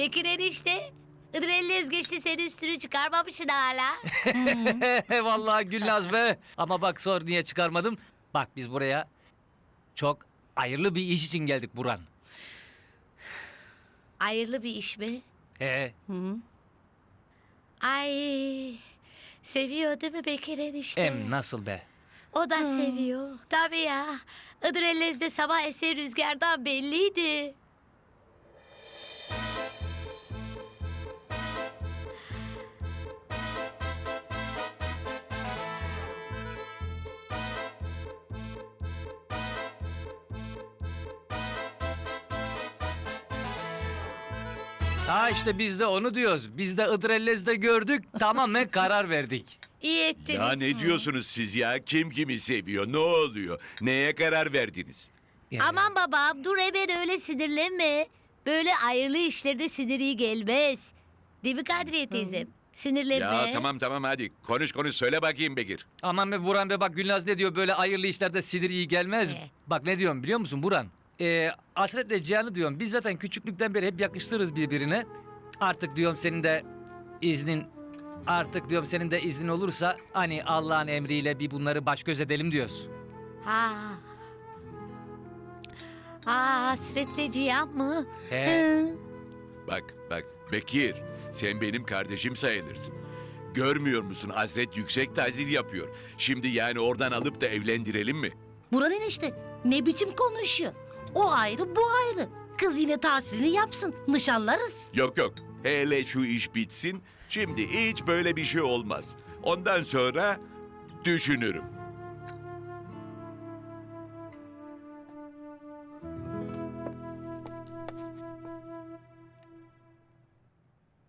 Bekir enişte. Hıdrellez geçti senin üstünü çıkarmamışsın hala. Vallahi Gülnaz be. Ama bak sor niye çıkarmadım. Bak biz buraya çok hayırlı bir iş için geldik Buran. Hayırlı bir iş mi? He. Ay seviyor değil mi Bekir enişte? Em nasıl be? O da seviyor. Tabii ya. Hıdrellez'de sabah eser rüzgardan belliydi. Ha işte biz de onu diyoruz. Biz de Idrellez'de gördük. Tamamen karar verdik. İyi ettiniz. Ya ne diyorsunuz siz ya? Kim kimi seviyor? Ne oluyor? Neye karar verdiniz? Aman babam dur hemen öyle sinirlenme. Böyle ayrılı işlerde sinir iyi gelmez. Değil mi Kadriye teyzem? Sinirlenme. Ya tamam tamam hadi. Konuş konuş söyle bakayım Bekir. Aman be Buran be bak Gülnaz ne diyor böyle hayırlı işlerde sinir iyi gelmez. Ne? Bak ne diyorum biliyor musun Buran? Ee, Asret'le Cihan'ı diyorum biz zaten küçüklükten beri hep yakıştırırız birbirine. Artık diyorum senin de iznin artık diyorum senin de iznin olursa hani Allah'ın emriyle bir bunları baş göz edelim diyoruz. Ha. Ha hasretle cihan mı? He. Hı. Bak bak Bekir sen benim kardeşim sayılırsın. Görmüyor musun Hazret yüksek tahsil yapıyor. Şimdi yani oradan alıp da evlendirelim mi? Buran enişte ne biçim konuşuyor? O ayrı bu ayrı. Kız yine tahsilini yapsın. Nişanlarız. Yok yok. Hele şu iş bitsin. Şimdi hiç böyle bir şey olmaz. Ondan sonra düşünürüm.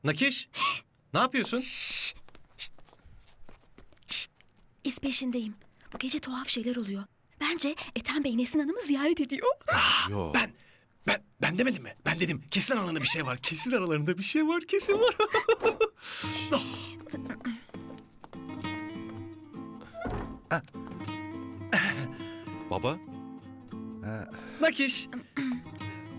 Nakiş, ne yapıyorsun? İz peşindeyim. Bu gece tuhaf şeyler oluyor. Bence Ethem Bey Nesrin Hanım'ı ziyaret ediyor. Yo. Ben, ben, ben demedim mi? Ben dedim. Kesin aralarında bir şey var. Kesin aralarında bir şey var. Kesin var. Baba. Nakiş.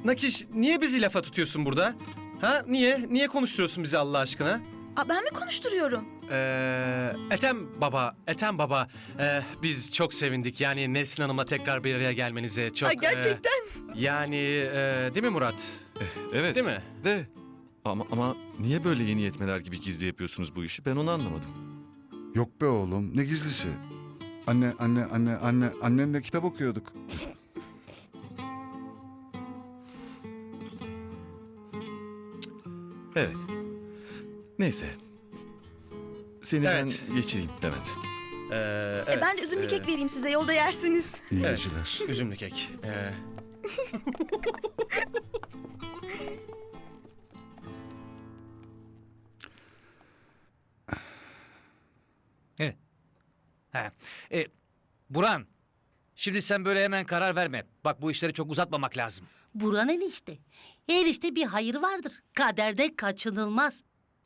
Nakiş, niye bizi lafa tutuyorsun burada? Ha, niye? Niye konuşturuyorsun bizi Allah aşkına? Aa, ben mi konuşturuyorum? Ee, Ethem baba, Ethem baba, ee, biz çok sevindik. Yani Nesrin Hanım'la tekrar bir araya gelmenize çok... Ay, gerçekten. ee, yani ee, değil mi Murat? Evet. Değil mi? De. Ama, ama niye böyle yeni yetmeler gibi gizli yapıyorsunuz bu işi? Ben onu anlamadım. Yok be oğlum ne gizlisi? Anne anne anne anne annenle kitap okuyorduk. Evet. Neyse. Seni Evet. ben geçireyim Demet. Ee, E, evet, ben de üzümlü ee, kek vereyim size yolda yersiniz. İyi Evet. geceler. Üzümlü kek. Ee, He. E, Buran şimdi sen böyle hemen karar verme. Bak bu işleri çok uzatmamak lazım. Buran enişte. Her işte bir hayır vardır. Kaderde kaçınılmaz.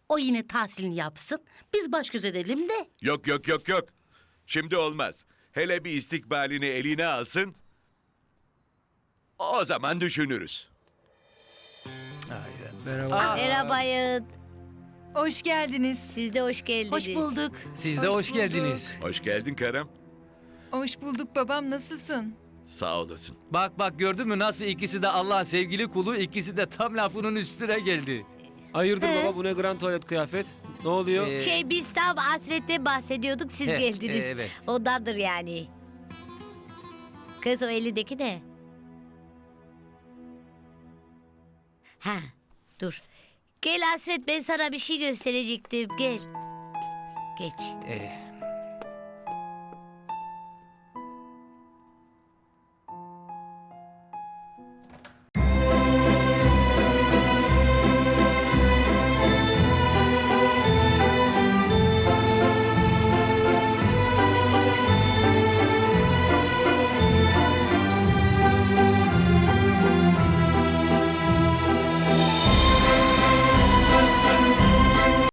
O yine tahsilini yapsın. Biz baş göz edelim de. Yok yok yok yok. Şimdi olmaz. Hele bir istikbalini eline alsın. O zaman düşünürüz. Aa, Merhabayın. Hoş geldiniz. Siz de hoş geldiniz. Hoş bulduk. Siz de Hoş hoş, geldiniz. Hoş geldin Karam. Hoş bulduk babam nasılsın? Sağ olasın. Bak bak gördün mü nasıl ikisi de Allah'ın sevgili kulu ikisi de tam lafının üstüne geldi. Hayırdır baba bu ne grand tuvalet kıyafet? Ne oluyor? Ee, Şey biz tam hasretten bahsediyorduk siz he, geldiniz. e, evet. Ondandır yani. Kız o elindeki ne? Ha dur. Gel Hasret ben sana bir şey gösterecektim gel. Geç. e,